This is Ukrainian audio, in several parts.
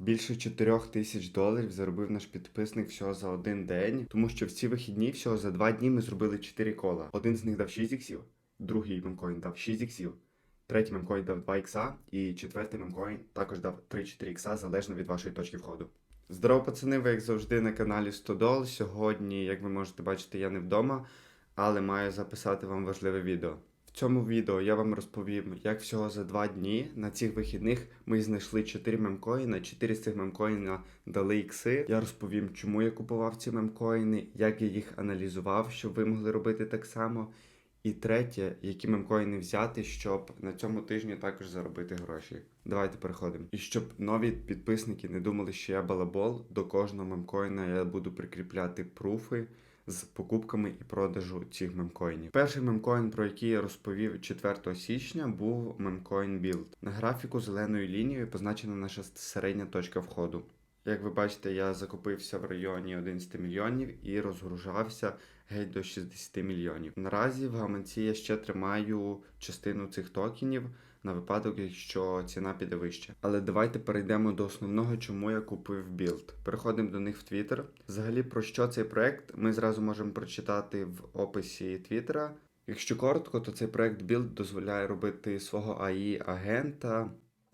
Більше 4 тисяч доларів заробив наш підписник всього за один день, тому що в ці вихідні всього за два дні ми зробили 4 кола. Один з них дав 6 іксів, другий мемкоін дав 6 іксів, третій мемкоін дав 2 ікса, і четвертий мемкоін також дав 3-4 ікса залежно від вашої точки входу. Здорово, пацани, ви як завжди на каналі 100 Дол. Сьогодні, як ви можете бачити, я не вдома, але маю записати вам важливе відео. В цьому відео я вам розповім, як всього за два дні на цих вихідних ми знайшли 4 мемкоїна, 4 з цих мемкоїна дали ікси. Я розповім, чому я купував ці мемкоїни, як я їх аналізував, щоб ви могли робити так само. І третє, які мемкоїни взяти, щоб на цьому тижні також заробити гроші. Давайте переходимо. І щоб нові підписники не думали, що я балабол, до кожного мемкоїна я буду прикріпляти пруфи з покупками і продажу цих мемкоїнів. Перший мемкоін, про який я розповів 4 січня, був мемкоін Build. На графіку зеленою лінією позначена наша середня точка входу. Як ви бачите, я закупився в районі 11 мільйонів і розгружався геть до 60 мільйонів. Наразі в гаманці я ще тримаю частину цих токенів на випадок, якщо ціна піде вище. Але давайте перейдемо до основного, чому я купив білд. Переходимо до них в Twitter. Взагалі, про що цей проект, ми зразу можемо прочитати в описі Твіттера. Якщо коротко, то цей проект Build дозволяє робити свого AI агента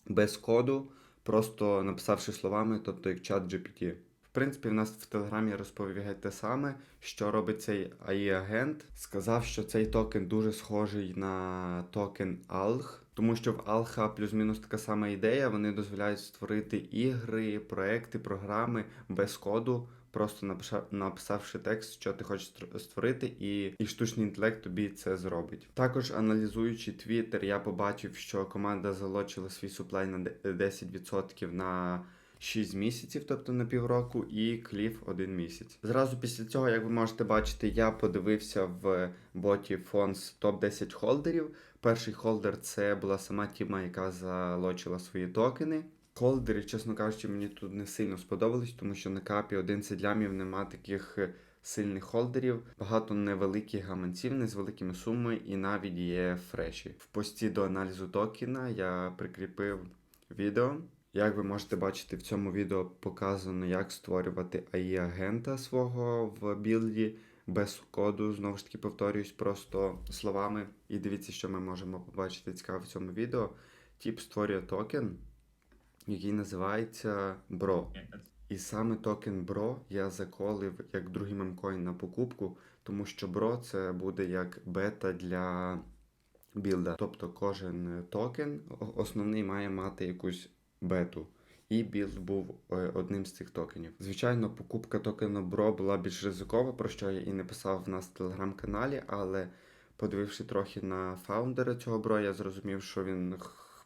без коду, просто написавши словами, тобто як чат GPT. Принципі, в нас в Телеграмі розповідають те саме, що робить цей AI-агент. Сказав, що цей токен дуже схожий на токен ALG, тому що в ALGA плюс-мінус така сама ідея. Вони дозволяють створити ігри, проекти, програми без коду. Просто написавши текст, що ти хочеш створити, і, і штучний інтелект тобі це зробить. Також аналізуючи Twitter, я побачив, що команда залочила свій суплай на де- 10% на 6 місяців, тобто на півроку, і кліф один місяць. Зразу після цього, як ви можете бачити, я подивився в боті Fonts топ 10 холдерів. Перший холдер це була сама тіма, яка залочила свої токени. Холдери, чесно кажучи, мені тут не сильно сподобались, тому що на капі 11 лямів нема таких сильних холдерів, багато невеликих гаманців, не з великими сумами, і навіть є фреші. В пості до аналізу токена я прикріпив відео. Як ви можете бачити, в цьому відео показано, як створювати AI-агента свого в білді без коду. Знову ж таки, повторююсь просто словами. І дивіться, що ми можемо побачити цікаво в цьому відео. Тіп створює токен, який називається Bro. І саме токен Bro я заколив як другий мемкоін на покупку, тому що Bro це буде як бета для білда. Тобто кожен токен основний має мати якусь бету. І білд був е, одним з цих токенів. Звичайно, покупка токену Bro була більш ризикова, про що я і не писав в нас в телеграм-каналі, але подививши трохи на фаундера цього Bro, я зрозумів, що він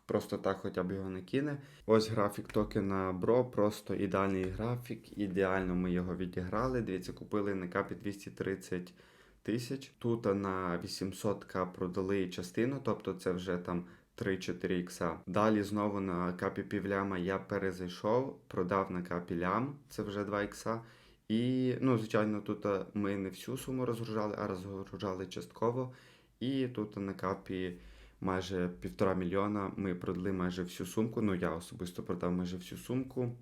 просто так хоча б його не кине. Ось графік токена Bro, просто ідеальний графік. Ідеально ми його відіграли. Дивіться, купили на капі 230 тисяч. Тут на 800к продали частину, тобто це вже там 3-4 ікса. Далі знову на капі півляма я перезайшов, продав на капі лям, це вже 2 ікса. І, ну, звичайно, тут ми не всю суму розгружали, а розгружали частково. І тут на капі майже півтора мільйона ми продали майже всю сумку. Ну, я особисто продав майже всю сумку.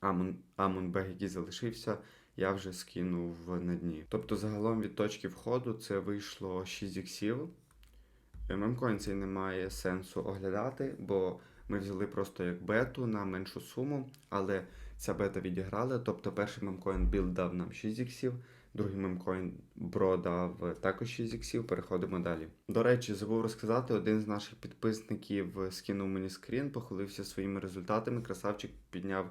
Амон, Амонбег, який залишився, я вже скинув на дні. Тобто, загалом від точки входу це вийшло 6 іксів. Мемкоін цей не має сенсу оглядати, бо ми взяли просто як бету на меншу суму, але ця бета відіграла. Тобто перший мемкоін білд дав нам 6 іксів, другий мемкоін бро дав також 6 іксів. Переходимо далі. До речі, забув розказати, один з наших підписників скинув мені скрін, похвалився своїми результатами. Красавчик підняв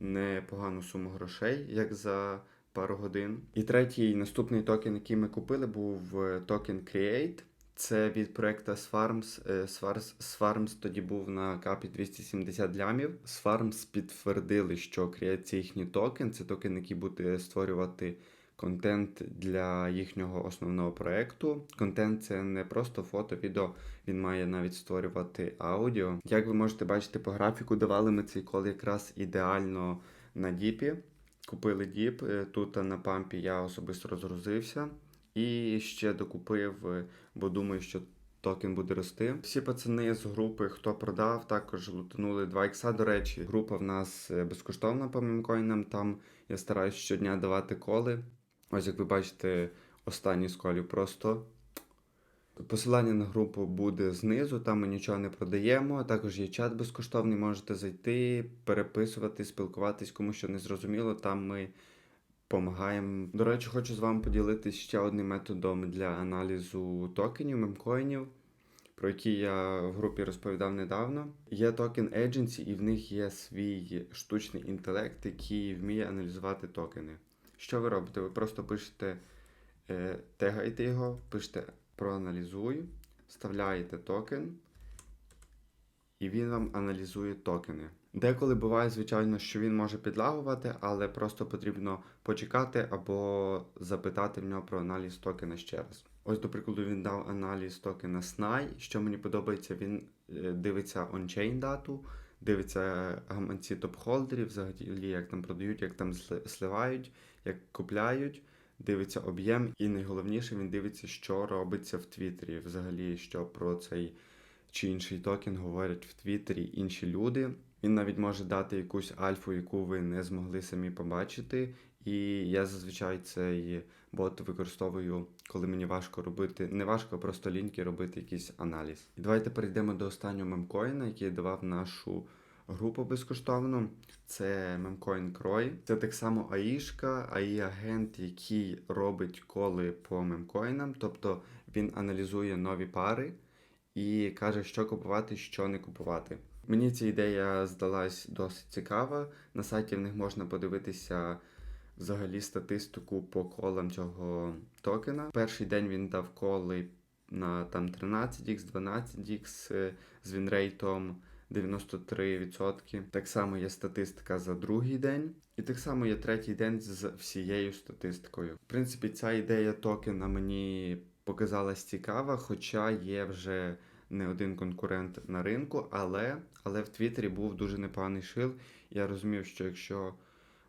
непогану суму грошей, як за пару годин. І третій наступний токен, який ми купили, був токен Create. Це від проекту. Е, Swarms, Swarms тоді був на капі 270 лямів. Swarms підтвердили, що Create їхній токен. Це токен, який буде створювати контент для їхнього основного проекту. Контент це не просто фото, відео, він має навіть створювати аудіо. Як ви можете бачити по графіку, давали ми цей кол якраз ідеально на діпі. Купили діп. е, Тут на пампі я особисто розгрузився. І ще докупив, е, бо думаю, що токен буде рости. Всі пацани з групи, хто продав, також лутанули 2 ікса. До речі, група в нас е, безкоштовна по мемкоїнам. Там я стараюсь щодня давати коли. Ось як ви бачите, останній з колів просто. Посилання на групу буде знизу, там ми нічого не продаємо. Також є чат безкоштовний, можете зайти, переписувати, спілкуватись, кому що не зрозуміло. Там ми допомагаємо. До речі, хочу з вами поділитися ще одним методом для аналізу токенів, мемкоїнів, про які я в групі розповідав недавно. Є токен Agency, і в них є свій штучний інтелект, який вміє аналізувати токени. Що ви робите? Ви просто пишете, е, тегаєте його, пишете проаналізуй, вставляєте токен, і він вам аналізує токени. Деколи буває, звичайно, що він може підлагувати, але просто потрібно почекати або запитати в нього про аналіз токена ще раз. Ось, до прикладу, він дав аналіз токена SNAI. Що мені подобається, він е, дивиться ончейн дату, дивиться гаманці топ-холдерів, взагалі, як там продають, як там сли- сливають, як купляють. Дивиться об'єм, і найголовніше він дивиться, що робиться в Твіттері, взагалі, що про цей чи інший токен говорять в Твіттері інші люди. Він навіть може дати якусь альфу, яку ви не змогли самі побачити. І я зазвичай цей бот використовую, коли мені важко робити, не важко, а просто ліньки робити якийсь аналіз. І давайте перейдемо до останнього мемкоїна, який давав нашу групу безкоштовно. Це мемкоін Крой. Це так само АІшка, АІ-агент, який робить коли по мемкоїнам, тобто він аналізує нові пари і каже, що купувати, що не купувати. Мені ця ідея здалась досить цікава. На сайті в них можна подивитися взагалі статистику по колам цього токена. Перший день він дав коли на там 13x, 12x е, з вінрейтом 93%. Так само є статистика за другий день, і так само є третій день з всією статистикою. В принципі, ця ідея токена мені показалась цікава, хоча є вже не один конкурент на ринку, але, але в Твіттері був дуже непоганий шил. Я розумів, що якщо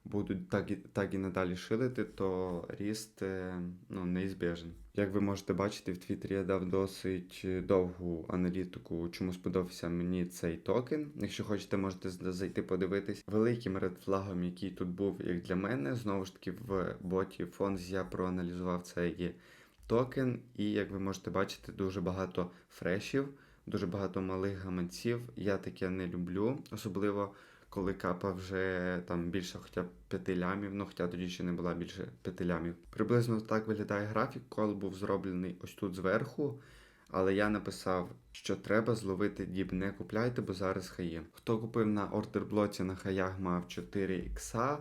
будуть так і, так і надалі шилити, то ріст е, ну, неізбіжен. Як ви можете бачити, в Твіттері я дав досить довгу аналітику, чому сподобався мені цей токен. Якщо хочете, можете зайти подивитись. Великим редфлагом, який тут був, як для мене, знову ж таки в боті Fonz я проаналізував цей токен, і як ви можете бачити, дуже багато фрешів, дуже багато малих гаманців. Я таке не люблю, особливо коли капа вже там більше хоча б 5 лямів, ну хоча тоді ще не була більше 5 лямів. Приблизно так виглядає графік, кол був зроблений ось тут зверху. Але я написав, що треба зловити діб, не купляйте, бо зараз хаї. Хто купив на ордерблоці на хаях мав 4 ікса,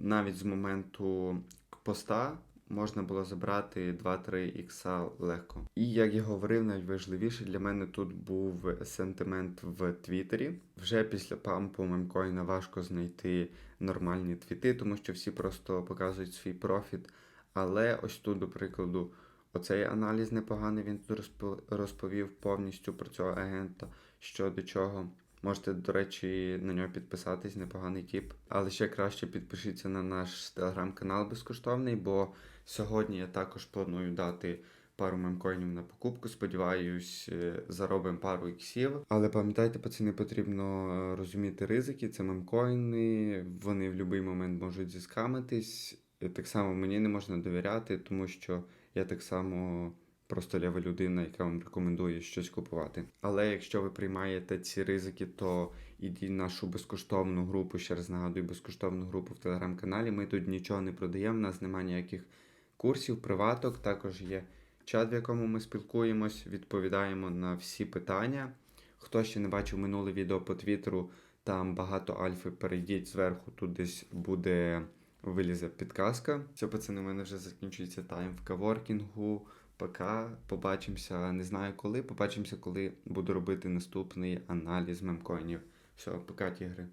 навіть з моменту поста можна було забрати 2-3 ікса легко. І як я говорив, найважливіше для мене тут був сентимент в Твіттері. Вже після пампу мемкоїна важко знайти нормальні твіти, тому що всі просто показують свій профіт. Але ось тут, до прикладу, оцей аналіз непоганий. Він тут розпо- розповів повністю про цього агента, що до чого. Можете, до речі, на нього підписатись, непоганий тіп. Але ще краще підпишіться на наш телеграм-канал безкоштовний, бо сьогодні я також планую дати пару мемкоїнів на покупку. Сподіваюсь, е, заробимо пару іксів. Але пам'ятайте, пацани, потрібно е, розуміти ризики. Це мемкоїни, вони в будь-який момент можуть зіскамитись. Так само мені не можна довіряти, тому що я так само просто лева людина, яка вам рекомендує щось купувати. Але якщо ви приймаєте ці ризики, то ідіть в нашу безкоштовну групу. Ще раз нагадую, безкоштовну групу в телеграм-каналі. Ми тут нічого не продаємо, у нас немає ніяких курсів, приваток. Також є чат, в якому ми спілкуємось, відповідаємо на всі питання. Хто ще не бачив минуле відео по твіттеру, там багато альфи. Перейдіть зверху, тут десь буде вилізе підказка. Все, пацани, у мене вже закінчується тайм в каворкінгу. Пока побачимося, не знаю коли. Побачимося, коли буду робити наступний аналіз мемкоїнів. Все, пока, тігри.